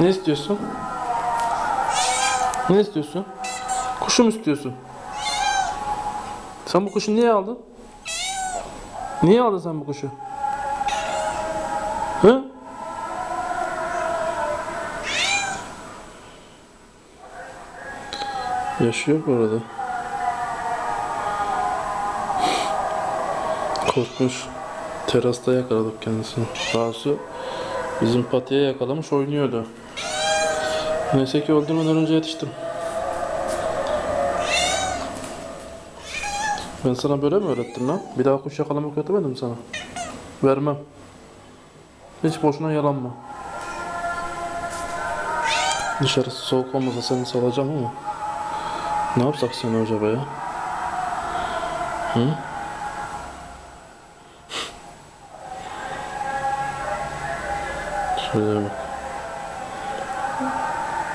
Ne istiyorsun? Ne istiyorsun? Kuşu mu istiyorsun? Sen bu kuşu niye aldın? Niye aldın sen bu kuşu? Hı? Yaşıyor bu arada. Korkmuş. Terasta yakaladık kendisini. Daha bizim patiye yakalamış oynuyordu. Neyse ki öldürmeden önce yetiştim. Ben sana böyle mi öğrettim lan? Bir daha kuş yakalamak öğretemedim sana. Vermem. Hiç boşuna yalanma. Dışarısı soğuk olmasa seni salacağım ama. Ne yapsak seni acaba ya? Hı? Şuraya bak.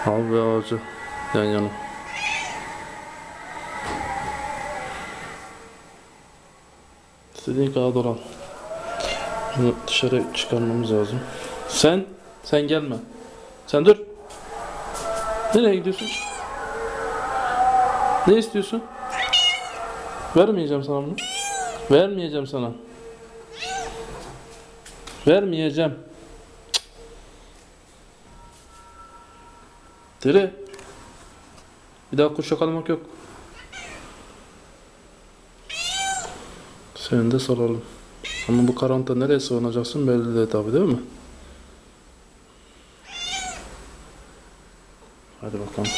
Al ve ağacı yan yana. İstediğin kadar dolan. Bunu dışarı çıkarmamız lazım. Sen, sen gelme. Sen dur. Nereye gidiyorsun? Ne istiyorsun? Vermeyeceğim sana bunu. Vermeyeceğim sana. Vermeyeceğim. Dere. Bir daha kuş yakalamak yok. Seni de salalım. Ama bu karanlıkta nereye sığınacaksın belli değil tabi değil mi? Hadi bakalım.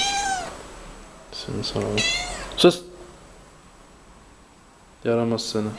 Seni salalım. Sus! Yaramaz seni.